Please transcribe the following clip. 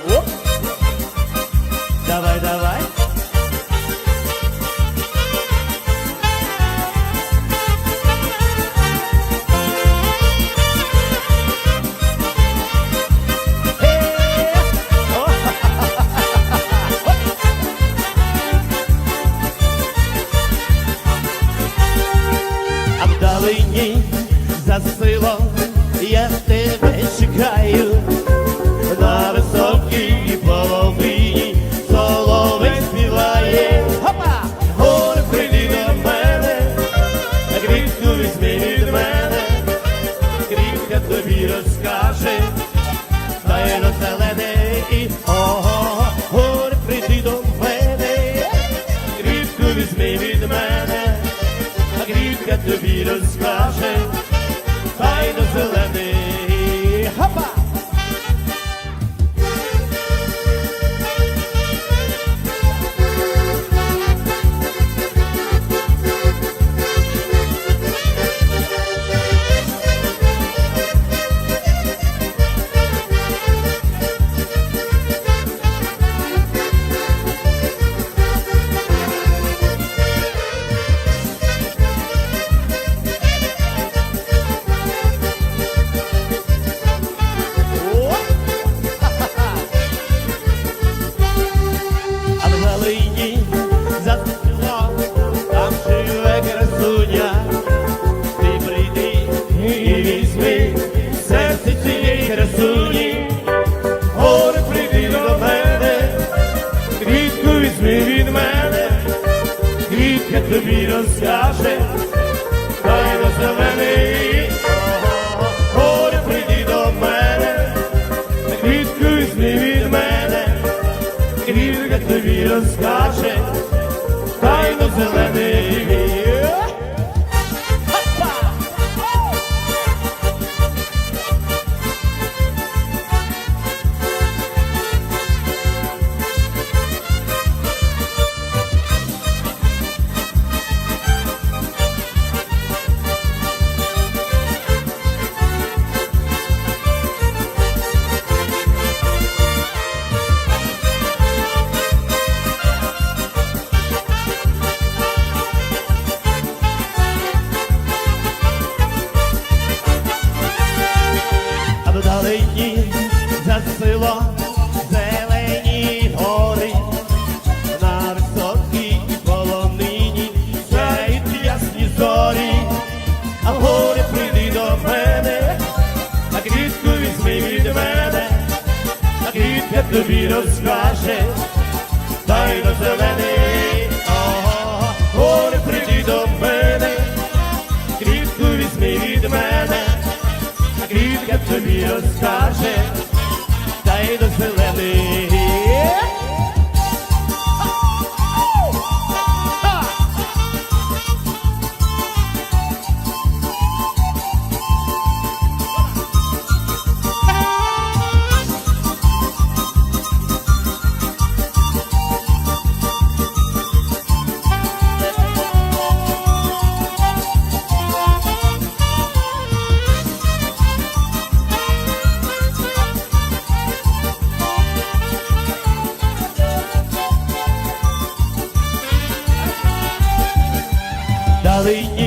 Оп. Давай, давай. Е, а вдалині засило Jesus. мій розкаже, хай роззелений, горе прийди до мене, квіткою сни від мене, квітка тобі розкаже, хай зелений. тобі розкаже, тайно зелений, горе гори прийди до мене, квітку візьми від мене, квітка тобі розкаже. Valley.